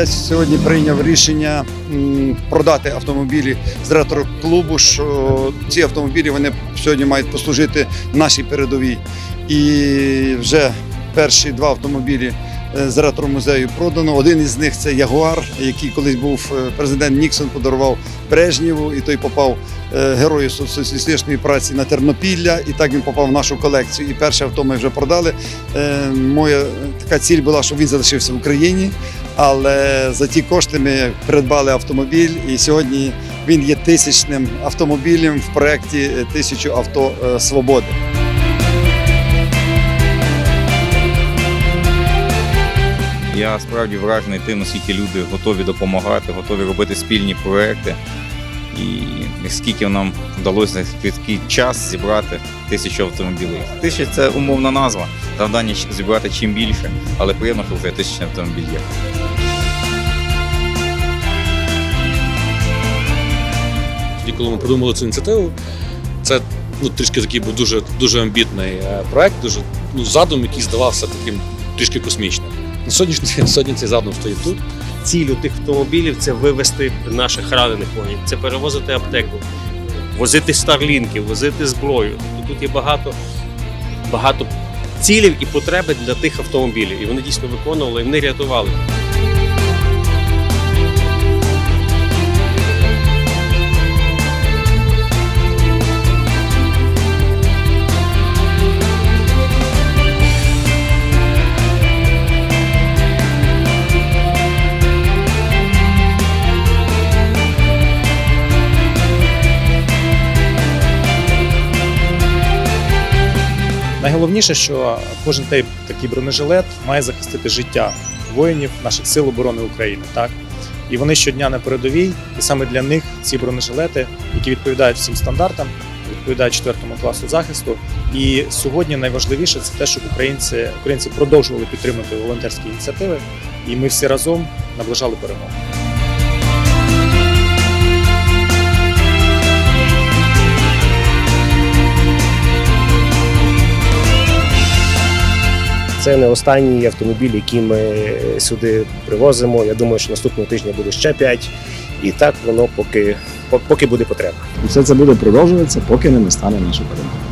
Я сьогодні прийняв рішення продати автомобілі з ретро-клубу, що ці автомобілі вони сьогодні мають послужити нашій передовій. І вже перші два автомобілі з ретро-музею продано. Один із них це Ягуар, який колись був е, президент Ніксон подарував Брежнєву, і той попав е, герою соціалістичної праці на Тернопілля, і так він попав в нашу колекцію. І перше авто ми вже продали. Е, Моя така ціль була, щоб він залишився в Україні. Але за ті кошти ми придбали автомобіль, і сьогодні він є тисячним автомобілем в проєкті е, Тисячу авто е, свободи. Я справді вражений тим, наскільки люди готові допомагати, готові робити спільні проекти. І скільки нам вдалося за такий час зібрати тисячу автомобілів. Тисяча це умовна назва. Завдання зібрати чим більше, але приємно, що вже тисяча автомобіль є. Тоді, коли ми придумали цю ініціативу, це ну, трішки такий був дуже, дуже амбітний е, проект, дуже ну, задум, який здавався таким трішки космічним. На сьогоднішній сьогодні цей задум стоїть тут. цілю тих автомобілів це вивезти наших ранених воїнів, це перевозити аптеку, возити старлінки, возити зброю. Тобто тут є багато, багато цілів і потреби для тих автомобілів. І вони дійсно виконували, і вони рятували. Найголовніше, що кожен той такий бронежилет має захистити життя воїнів наших сил оборони України. Так і вони щодня на передовій, і саме для них ці бронежилети, які відповідають всім стандартам, відповідають четвертому класу захисту. І сьогодні найважливіше це те, щоб українці, українці продовжували підтримувати волонтерські ініціативи, і ми всі разом наближали перемогу. Це не останній автомобіль, який ми сюди привозимо. Я думаю, що наступного тижня буде ще 5. І так воно поки, поки буде потреба. І все це буде продовжуватися, поки не настане наша перемога.